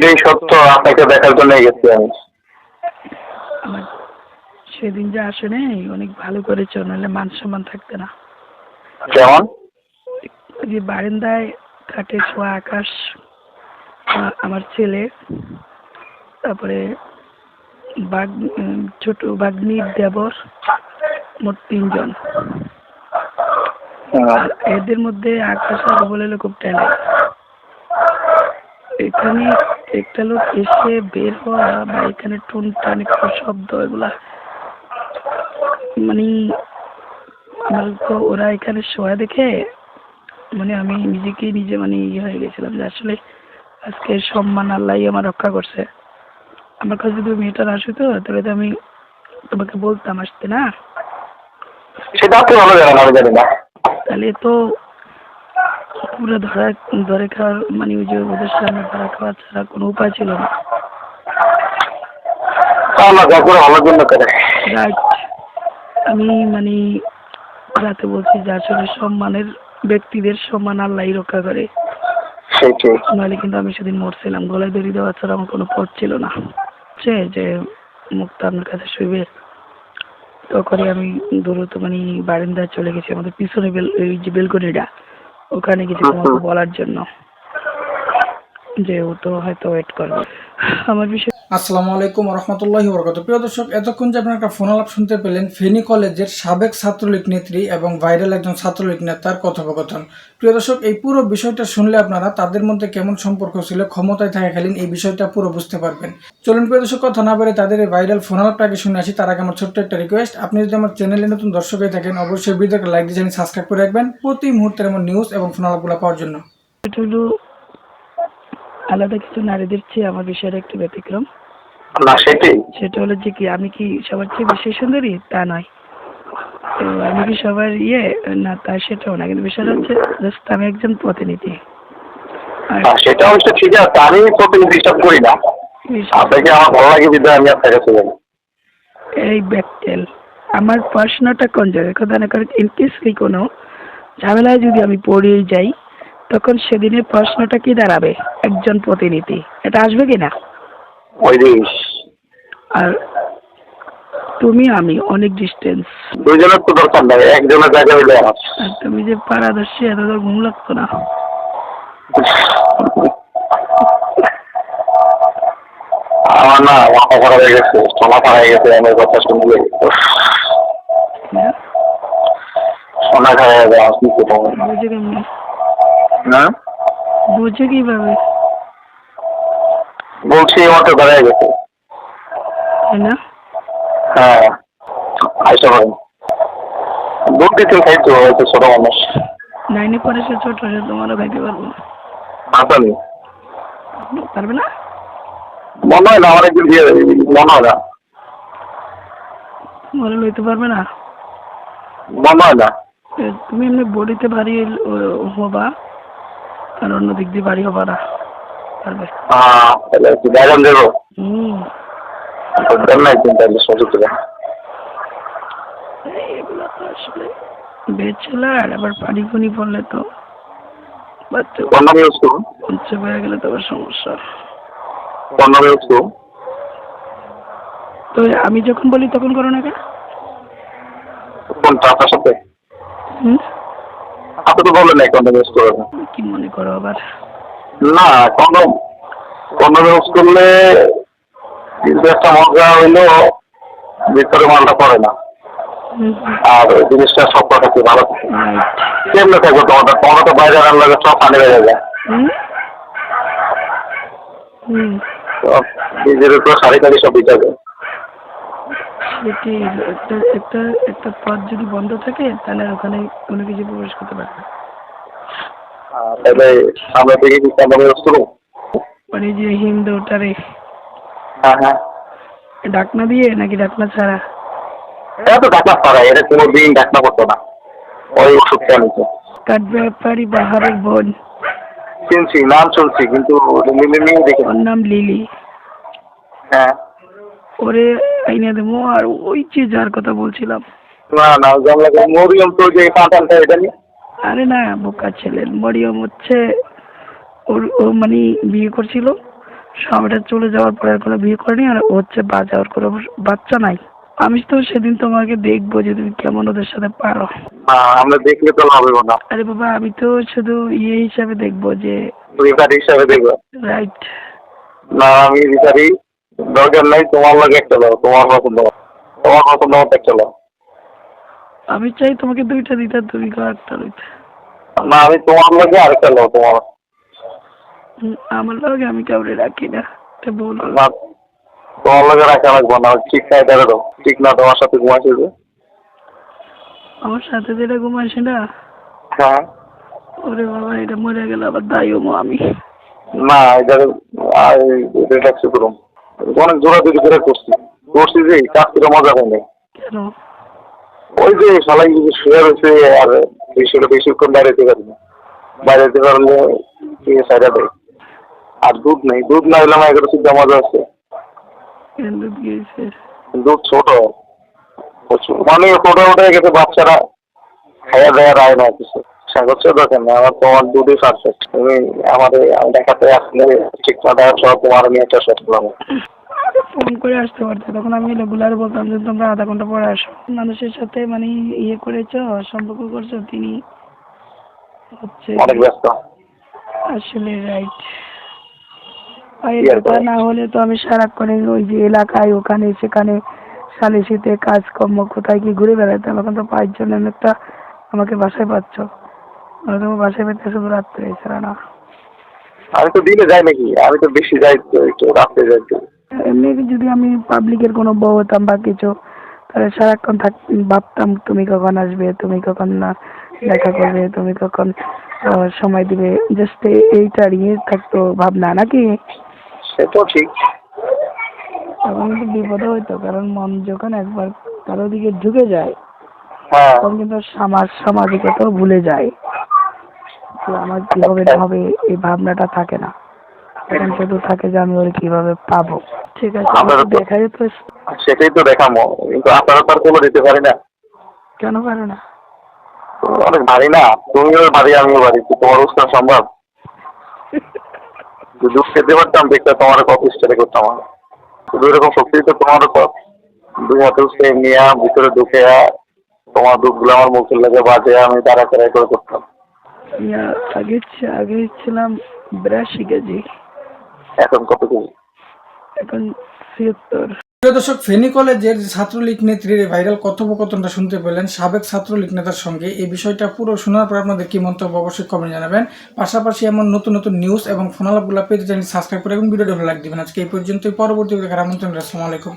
এটাই সত্য আপনাকে দেখার জন্য গেছি আমি। সেদিন যে আসে নেই অনেক ভালো করেছ নাহলে মান সম্মান থাকতে না। কেমন? যে বারান্দায় কাটে ছোঁয়া আকাশ আমার ছেলে তারপরে বাগ ছোট বাগ্নির দেবর মোট তিনজন। আর এদের মধ্যে আকাশ আর বলে খুব ট্যালেন্ট। এখানে একটা লোক এসে বের হওয়া বা এখানে টুন টান একটু শব্দ এগুলা মানে আমার তো ওরা এখানে শোয়া দেখে মানে আমি নিজেকে নিজে মানে ইয়ে হয়ে গেছিলাম যে আসলে আজকে সম্মান আল্লাহ আমার রক্ষা করছে। আমার কাছে যদি মেয়েটা না আসতো তাহলে তো আমি তোমাকে বলতাম আসতে না? সেটা আপনি ভালো জানেন আমি জানি না। তাহলে তো পুরো ধরা ধরে খাওয়ার মানে ওই যে ওদের সামনে ধরা খাওয়া ছাড়া কোনো উপায় ছিল না। আল্লাহ রাইট আমি মানে রাতে বলছি যে আসলে সম্মানের ব্যক্তিদের সম্মান আল্লাহই রক্ষা করে। নাহলে কিন্তু আমি সেদিন মরছিলাম গলায় দড়ি দেওয়া ছাড়া আমার কোনো পথ ছিল না। সে যে মুক্তা আপনার কাছে শুইবে তখনই আমি দ্রুত মানে বারান্দায় চলে গেছি আমাদের পিছনে বেল ওই যে বেলকনিটা। ওখানে কিছু বলার জন্য। যে ও তো হয়তো ওয়েট করবে। আমার বিষয় আসসালামু আলাইকুম রহমতুল্লাহি বরকত প্রিয় দর্শক এতক্ষণ যে আপনারা একটা ফোন আলাপ শুনতে পেলেন ফেনী কলেজের সাবেক ছাত্রলীগ নেত্রী এবং ভাইরাল একজন ছাত্রলীগ নেতার কথোপকথন। প্রিয় দর্শক এই পুরো বিষয়টা শুনলে আপনারা তাদের মধ্যে কেমন সম্পর্ক ছিল ক্ষমতায় থাকাকালীন এই বিষয়টা পুরো বুঝতে পারবেন। চলুন প্রিয় দর্শক কথা না বলে তাদের এই ভাইরাল ফোন আলাপটাকে শুনে আসি। তার আগে আমার ছোট্ট একটা রিকোয়েস্ট আপনি যদি আমার চ্যানেলে নতুন দর্শক হয়ে থাকেন অবশ্যই ভিডিওকে লাইক দিয়ে সাবস্ক্রাইব করে রাখবেন। প্রতি মুহূর্তের এমন নিউজ এবং ফোন আলাপগুলো পাওয়ার জন্য। আলাদা কিছু নারীদের চেয়ে আমার বিষয়টা একটু ব্যতিক্রম। না সেটাই। সেটা হলো যে কি আমি কি সবার চেয়ে বেশি সুন্দরী? তা নয়। তো আমি কি সবার ইয়ে? না তা সেটাও না। কিন্তু বিষয়টা হচ্ছে জাস্ট আমি একজন প্রতিনিধি। সেটা অবশ্য ঠিক আছে আমি করি না। আপনাকে আমার ভালো লাগে বিধায় আমি আপনার কাছে যাই। এই ব্যাকটেল আমার পড়াশোনাটা কোন জায়গায়? কথা না কারণ ইনকেসলি কোনো ঝামেলায় যদি আমি পড়েই যাই তখন সেদিনের প্রশ্নটা কি দাঁড়াবে একজন প্রতিনিধি? এটা আসবে কি না আর তুমি আমি অনেক ডিস্টেন্স দুজনের তো দরকার নাই একজনের জায়গা আর তুমি যে পারাদর্শী এত তোর ঘুম লাগতো না। আমার না মাথা খারাপ হয়ে গেছে মাথা হয়ে গেছে আমার কথা শুনলে। হ্যাঁ? শোনা খারাপ হয়ে যাবে কি করব? বুঝে কেমনি না? বুঝে কীভাবে? বলছি মতো দাঁড়িয়ে গেছে। তাই না হ্যাঁ আইসা পারেন দুধ দিতে হয়তো ছোট মানুষ। নাইনে পরে সে ছোট সে তোমারও খাইতে পারব না। আসেনি পারবে না? মনে হয় না আমার একদিন মনে হয় না। মনে লইতে পারবে না? মনে হয় না। তুমি এমনি বডিতে ভারী হবা। আর অন্য দিক দিয়ে বাড়িও পারা পারবে দেবো? হুম। তাহলে এগুলো তো আসলে আবার পানি ফুনি পড়লে তো বাচ্চা হয়ে গেলে তো আবার সমস্যা। তো আমি যখন বলি তখন করো না কেন? কোনটা আপনার সাথে? হুম? আপনি তো বললেন না কন্ডম ইউজ করবেন কি মনে করো আবার? না কন্ডম। কন্ডম ইউজ করলে কিন্তু একটা মজা হইল ভিতরে মালটা পড়ে না। আর জিনিসটা সব থাকে। ভালো কেমনে থাকবে তোমাদের? তোমরা তো বাইরে রান্না লাগে সব পানি বেড়ে যায়। নিজের উপর শাড়ি টাড়ি সব দিতে হবে সেটি একটা একটা একটা পথ যদি বন্ধ থাকে তাহলে ওখানে কোনো কিছু প্রবেশ করতে পারবে না। তাহলে আমরা দেখি কি মানে যে হিন্দু ওটারে হ্যাঁ হ্যাঁ। ডাকনা দিয়ে নাকি ডাকনা ছাড়া? এটা তো ডাক্তার পাড়া এটা কোনো দিন ডাক্তার করতো না। ওই ওষুধ বাহারের বোন। শুনছি নাম শুনছি কিন্তু মিলে নিয়ে দেখি ওর নাম লিলি। হ্যাঁ। ওরে আইনা দেবো আর ওই যে যার কথা বলছিলাম। না না জানলা মরিয়ম তো যে কাঁটালটা এটা নিয়ে? আরে না বোকা ছেলে মরিয়ম হচ্ছে ওর ও মানে বিয়ে করছিল স্বামীটা চলে যাওয়ার পরে আর কোনো বিয়ে করেনি আর ও হচ্ছে বাজা ওর কোনো বাচ্চা নাই। আমি তো সেদিন তোমাকে দেখব যে তুমি কেমন ওদের সাথে পারো। আমরা দেখলে তো হইব না। আরে বাবা আমি তো শুধু ইয়ে হিসাবে দেখব যে হিসাবে দেখব। রাইট না আমি দরকার নাই তোমার লাগে একটা লাও তোমার পছন্দ। তোমার পছন্দ মতো একটা লাও আমি চাই তোমাকে দুইটা দিতে তুমি একটা দিতে। না আমি তোমার লাগে আরেকটা লাও তোমার। আমার লাগে আমি কাউরে রাখি না এটা বল না তোমার লাগে রাখা লাগবো না ঠিক নাই দেখো তো ঠিক না তোমার সাথে ঘুমাইছে যে। আমার সাথে যেটা ঘুমাইছে না হ্যাঁ। ওরে বাবা এটা মরে গেল আবার দায়ও আমি। না এটা রিল্যাক্স করুন অনেক জোড়া দিদি করে করছি। করছি যে কাজ করে মজা হয়নি কেন? ওই যে সবাই যদি শুয়ে রয়েছে আর বেশি বেশিক্ষণ বাইরে যেতে পারি না। বাইরে যেতে পারলে কি সাইডা দেয় আর দুধ নেই। দুধ না হলে আমার এগারো সিদ্ধা মজা আছে। দুধ ছোট। প্রচুর। মানে ছোট হয়ে গেছে বাচ্চারা খাইয়া দেওয়া রায় না কিছু। দরকার আমার তোমার দুধই পারফেক্ট তুমি আমাদের আমি দেখাতে আসলে ঠিক সব তোমার একটা শট ফোন করে আসতে পারতো। তখন আমি রেগুলার বলতাম যে তোমরা আধা ঘণ্টা পরে আসো। মানুষের সাথে মানে ইয়ে করেছ সম্পর্ক করছ তিনি হচ্ছে অনেক ব্যস্ত। আসলে রাইট? না হলে তো আমি সারাক্ষণ ওই যে এলাকায় ওখানে সেখানে সালিশিতে কাজকর্ম কোথায় কি ঘুরে বেড়াতাম এখন তো পাঁচজন একটা আমাকে বাসায় পাচ্ছ। বাসায় পেতে শুধু রাত্রে এছাড়া না আমি তো দিনে যাই নাকি? আমি তো বেশি যাই তো একটু রাত্রে যাই তো। এমনি যদি আমি পাবলিকের কোনো বউ হতাম বা কিছু তাহলে সারাক্ষণ থাক ভাবতাম তুমি কখন আসবে? তুমি কখন না দেখা করবে? তুমি কখন সময় দিবে? জাস্ট এইটা নিয়ে থাকতো ভাবনা নাকি? সেটাও ঠিক। তখন কিন্তু বিপদে হইতো কারণ মন যখন একবার কারও দিকে ঝুঁকে যায় হ্যাঁ। তখন কিন্তু সমাজ সামাজিকতাও ভুলে যায়। যে আমার কি হবে না হবে এই ভাবনাটা থাকে না। তখন শুধু থাকে যে আমি ওর কীভাবে পাবো। ঠিক আছে দেখাই তো সেটাই তো দেখামো কিন্তু আপনারা তো আর কোনো দিতে পারি না। কেন পারো না? অনেক ভারী না তুমিও ভারী আমিও ভারী তো তোমার উৎসাহ সম্ভব? দুধ খেতে পারতাম দেখতে তোমার কত স্টারে করতাম। শুধু এরকম শক্তি তো তোমার কত দুই হাতে উঠে নিয়ে ভিতরে ঢুকে তোমার দুধগুলো আমার মুখের লেগে বাজে আমি দাঁড়া করে করে করতাম। আগে আগে ছিলাম বিরাশি কেজি। এখন কত কেজি? এখন ছিয়াত্তর। প্রিয় দর্শক ফেনী কলেজের ছাত্রলীগ নেত্রীর ভাইরাল কথোপকথনটা শুনতে পেলেন সাবেক ছাত্রলীগ নেতার সঙ্গে। এই বিষয়টা পুরো শোনার পর আপনাদের কি মন্তব্য অবশ্যই কমেন্ট জানাবেন। পাশাপাশি এমন নতুন নতুন নিউজ এবং ফোনালাপগুলো পেতে চ্যানেল সাবস্ক্রাইব করে এবং ভিডিওটা ভালো দিবেন। আজকে এই পর্যন্তই। পরবর্তী দেখার আমন্ত্রণ আসসালামু আলাইকুম।